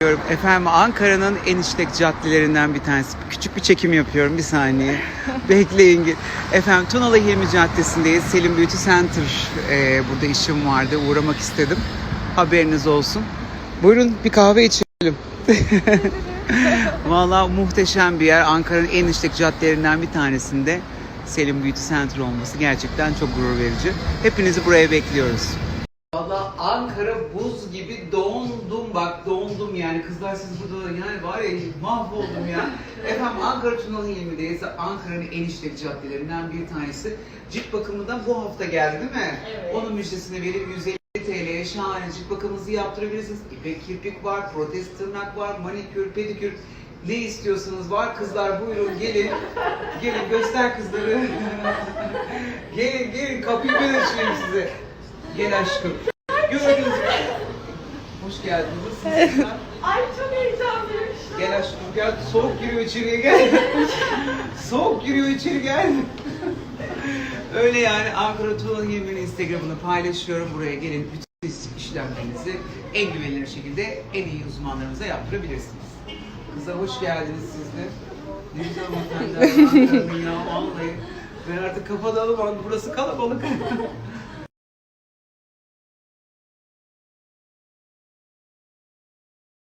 Diyorum. Efendim Ankara'nın en işlek caddelerinden bir tanesi. Küçük bir çekim yapıyorum bir saniye. Bekleyin. Efendim Tunalı Hilmi Caddesi'ndeyiz. Selim Beauty Center. Ee, burada işim vardı. Uğramak istedim. Haberiniz olsun. Buyurun bir kahve içelim. Vallahi muhteşem bir yer. Ankara'nın en işlek caddelerinden bir tanesinde Selim Beauty Center olması gerçekten çok gurur verici. Hepinizi buraya bekliyoruz. Valla Ankara buz gibi dondum bak dondum yani kızlar siz burada yani var ya mahvoldum ya. Efendim Ankara Tunalı Hilmi'deyiz. Ankara'nın en işlek caddelerinden bir tanesi. Cilt bakımı da bu hafta geldi değil mi? Evet. Onun müjdesini verip 150 TL'ye şahane cilt bakımınızı yaptırabilirsiniz. İpek kirpik var, protez tırnak var, manikür, pedikür. Ne istiyorsanız var. Kızlar buyurun gelin. Gelin göster kızları. gelin gelin kapıyı ben açayım size. Gel aşkım. Gördünüz mü? Hoş geldiniz. Nasılsınız? Ay çok heyecanlıyım şu an. gel aşkım gel. Soğuk giriyor içeriye gel. Soğuk giriyor içeri gel. Öyle yani Ankara Tuğla Instagram'ını paylaşıyorum. Buraya gelin bütün işlemlerinizi en güvenilir şekilde en iyi uzmanlarımıza yaptırabilirsiniz. Kıza hoş geldiniz siz de. Ne güzel hanımefendi. Ya vallahi. Ben artık kafada alamam. Burası kalabalık.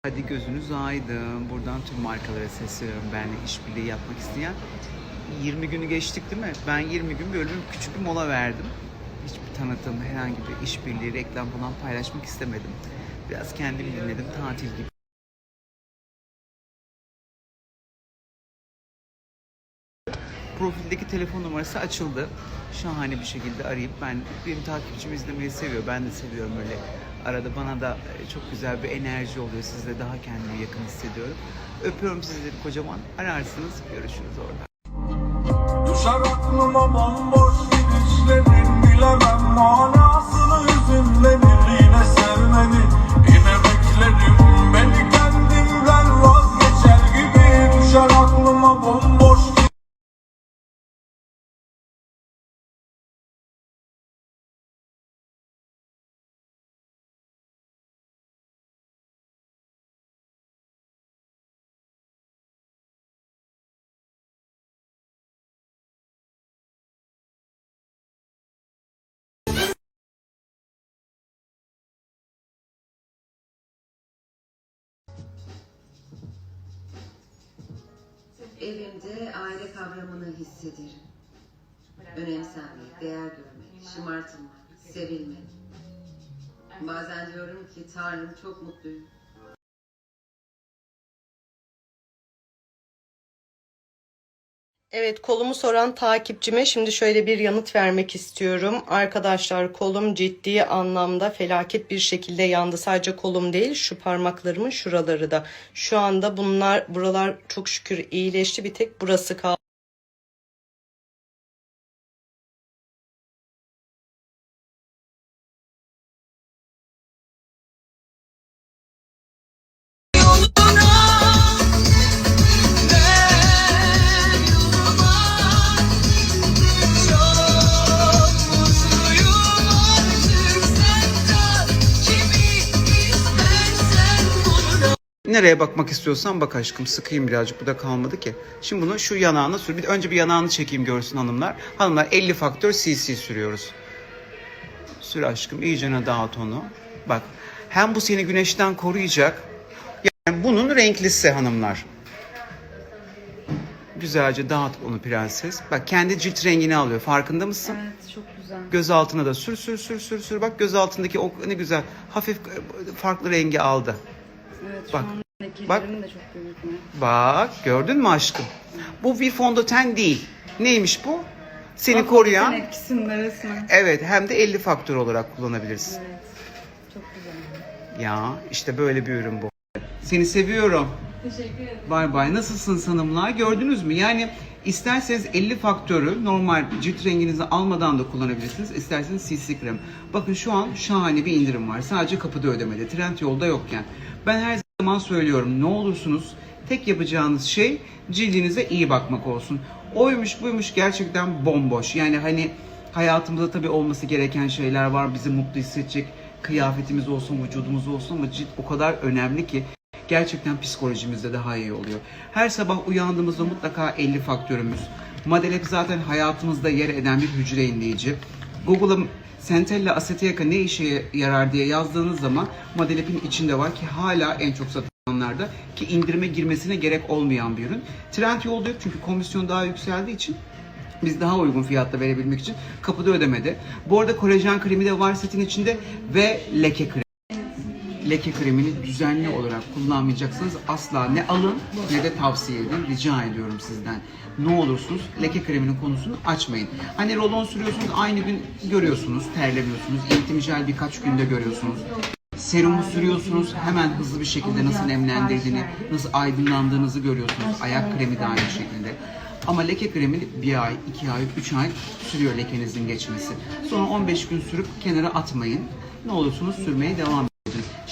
Hadi gözünüz aydın. Buradan tüm markalara sesleniyorum benimle işbirliği yapmak isteyen. 20 günü geçtik değil mi? Ben 20 gün bir küçük bir mola verdim. Tanıtım, herhangi bir işbirliği, reklam falan paylaşmak istemedim. Biraz kendim dinledim, tatil gibi. Profildeki telefon numarası açıldı. Şahane bir şekilde arayıp ben benim takipçim izlemeyi seviyor. Ben de seviyorum öyle. Arada bana da e, çok güzel bir enerji oluyor. Sizle daha kendimi yakın hissediyorum. Öpüyorum sizleri kocaman. Ararsınız. Görüşürüz orada. Düşer aklıma bomboş gidişlerin Oh no. Evimde aile kavramını hissederim. Önemsenmek, değer görmek, şımartılmak, sevilmek. Bazen diyorum ki Tanrım çok mutluyum. Evet kolumu soran takipçime şimdi şöyle bir yanıt vermek istiyorum. Arkadaşlar kolum ciddi anlamda felaket bir şekilde yandı. Sadece kolum değil şu parmaklarımın şuraları da. Şu anda bunlar buralar çok şükür iyileşti. Bir tek burası kaldı. Nereye bakmak istiyorsan bak aşkım sıkayım birazcık bu da kalmadı ki. Şimdi bunu şu yanağına sür. Bir de önce bir yanağını çekeyim görsün hanımlar. Hanımlar 50 faktör CC sürüyoruz. Sür aşkım iyicene dağıt onu. Bak hem bu seni güneşten koruyacak. Yani bunun renklisi hanımlar. Güzelce dağıt onu prenses. Bak kendi cilt rengini alıyor. Farkında mısın? Evet çok güzel. Göz altına da sür sür sür sür sür. Bak göz altındaki o ne güzel hafif farklı rengi aldı. Bak, bak. de çok. Bak gördün mü aşkım? Bu bir fondöten değil. Neymiş bu? Seni koruyan. Sen etkisinde resmen. Evet hem de 50 faktör olarak kullanabilirsin. Evet. Çok güzel. Ya işte böyle bir ürün bu. Seni seviyorum. Teşekkür ederim. Bay bay. Nasılsınız hanımlar? Gördünüz mü? Yani isterseniz 50 faktörü normal cilt renginizi almadan da kullanabilirsiniz. İsterseniz CC krem. Bakın şu an şahane bir indirim var. Sadece kapıda ödemede. Trend yolda yokken. Ben her zaman söylüyorum ne olursunuz Tek yapacağınız şey cildinize iyi bakmak olsun. Oymuş buymuş gerçekten bomboş. Yani hani hayatımızda tabii olması gereken şeyler var. Bizi mutlu hissedecek kıyafetimiz olsun, vücudumuz olsun ama cilt o kadar önemli ki gerçekten psikolojimizde daha iyi oluyor. Her sabah uyandığımızda mutlaka 50 faktörümüz. Madelep zaten hayatımızda yer eden bir hücre inleyici. Google'a Centella acetica ne işe yarar diye yazdığınız zaman Madelep'in içinde var ki hala en çok satılanlarda ki indirime girmesine gerek olmayan bir ürün. Trend yolda yok çünkü komisyon daha yükseldiği için biz daha uygun fiyatta verebilmek için kapıda ödemede. Bu arada kolajen kremi de var setin içinde ve leke kremi. Leke kremini düzenli olarak kullanmayacaksanız asla ne alın ne de tavsiye edin. Rica ediyorum sizden. Ne olursunuz leke kreminin konusunu açmayın. Hani rolon sürüyorsunuz aynı gün görüyorsunuz, terlemiyorsunuz. Jel birkaç günde görüyorsunuz. Serumu sürüyorsunuz hemen hızlı bir şekilde nasıl nemlendirdiğini, nasıl aydınlandığınızı görüyorsunuz. Ayak kremi de aynı şekilde. Ama leke kremini bir ay, iki ay, üç ay sürüyor lekenizin geçmesi. Sonra 15 gün sürüp kenara atmayın. Ne olursunuz sürmeye devam.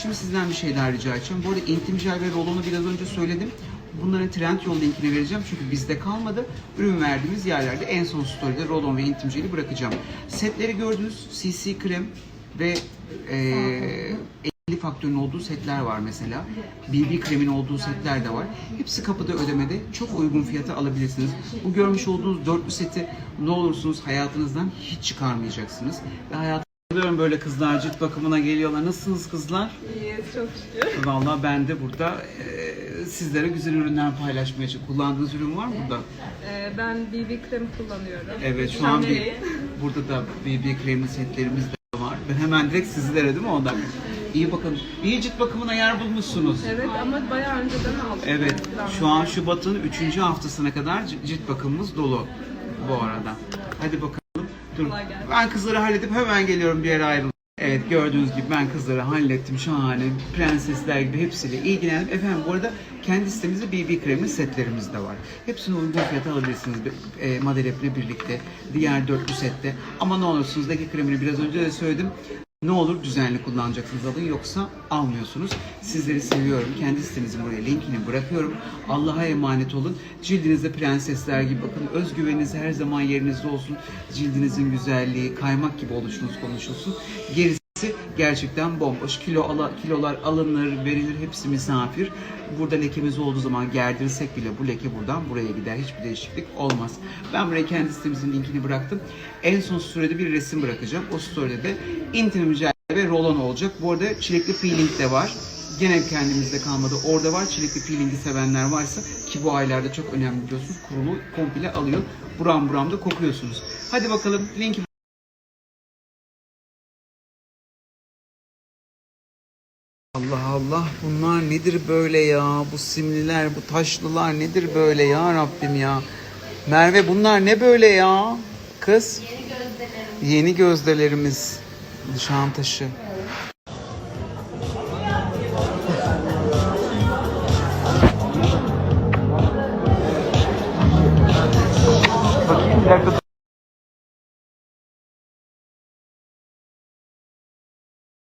Şimdi sizden bir şey daha rica edeceğim. Bu arada intim jel ve rolonu biraz önce söyledim. Bunların trend yol linkini vereceğim çünkü bizde kalmadı. Ürün verdiğimiz yerlerde en son story'de rolon ve intim jeli bırakacağım. Setleri gördünüz. CC krem ve eee 50 faktörün olduğu setler var mesela. BB kremin olduğu setler de var. Hepsi kapıda ödemede çok uygun fiyata alabilirsiniz. Bu görmüş olduğunuz dörtlü seti ne olursunuz hayatınızdan hiç çıkarmayacaksınız. Ve hayatımda böyle kızlar cilt bakımına geliyorlar. Nasılsınız kızlar? İyiyiz çok şükür. Vallahi ben de burada e, sizlere güzel ürünler paylaşmaya çalışıyorum. Kullandığınız ürün var mı burada? Ee, ben BB krem kullanıyorum. Evet şu an bir, burada da BB kremi setlerimiz de var. Ben hemen direkt sizlere değil mi ondan? İyi bakın. İyi cilt bakımına yer bulmuşsunuz. Evet ama bayağı önceden aldım. Evet. Şu an Şubat'ın 3. haftasına kadar cilt bakımımız dolu bu arada. Hadi bakalım. Dur. Ben kızları halledip hemen geliyorum bir yere ayrılın. Evet gördüğünüz gibi ben kızları hallettim şahane prensesler gibi hepsiyle ilgilendim. Efendim bu arada kendi sitemizde BB kremi setlerimiz de var. Hepsini uygun fiyata alabilirsiniz e, Madelep'le birlikte diğer dörtlü sette. Ama ne olursunuz Leke kremini biraz önce de söyledim. Ne olur düzenli kullanacaksınız alın yoksa almıyorsunuz. Sizleri seviyorum. Kendi sitemizin buraya linkini bırakıyorum. Allah'a emanet olun. Cildinizde prensesler gibi bakın. Özgüveniniz her zaman yerinizde olsun. Cildinizin güzelliği, kaymak gibi oluşunuz konuşulsun. Gerisi gerçekten bomboş. Kilo ala, kilolar alınır, verilir. Hepsi misafir. Burada lekemiz olduğu zaman gerdirsek bile bu leke buradan buraya gider. Hiçbir değişiklik olmaz. Ben buraya kendi sitemizin linkini bıraktım. En son story'de bir resim bırakacağım. O story'de de intim jel ve rolon olacak. Bu arada çilekli peeling de var. Gene kendimizde kalmadı. Orada var. Çilekli peelingi sevenler varsa ki bu aylarda çok önemli biliyorsunuz. Kurulu komple alıyor. Buram buram da kokuyorsunuz. Hadi bakalım linki Allah bunlar nedir böyle ya? Bu simliler, bu taşlılar nedir böyle ya Rabbim ya? Merve bunlar ne böyle ya? Kız? Yeni gözdelerimiz. Yeni gözdelerimiz. Nişantaşı. Bakayım